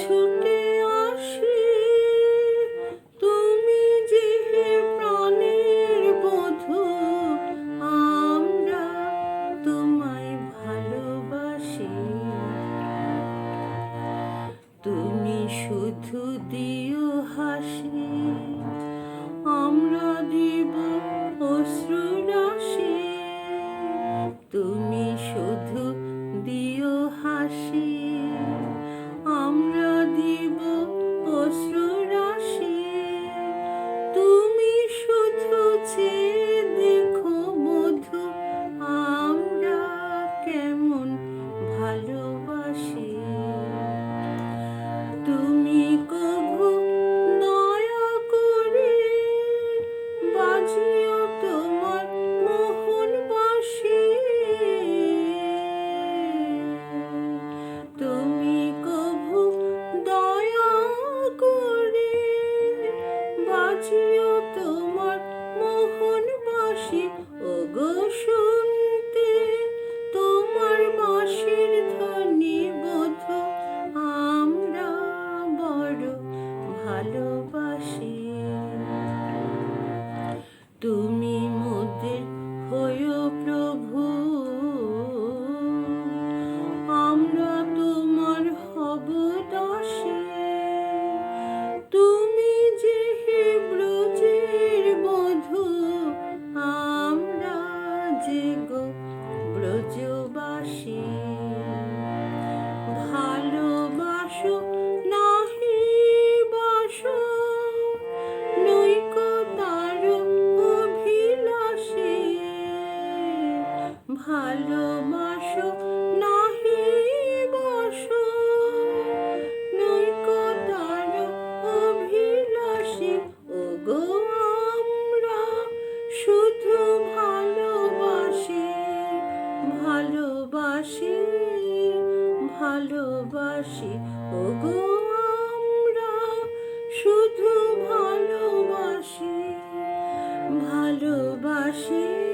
ছুটে তুমি বধূ, আমরা তোমায় ভালোবাসি। তুমি শুধু দিও হাসি, আমরা দিব অশ্রু রাশি তুমি শুধু বাসি নাহি শুধু ভালোবাসি ভালোবাসি ভালোবাসি ওগো আমরা শুধু ভালোবাসি ভালোবাসি।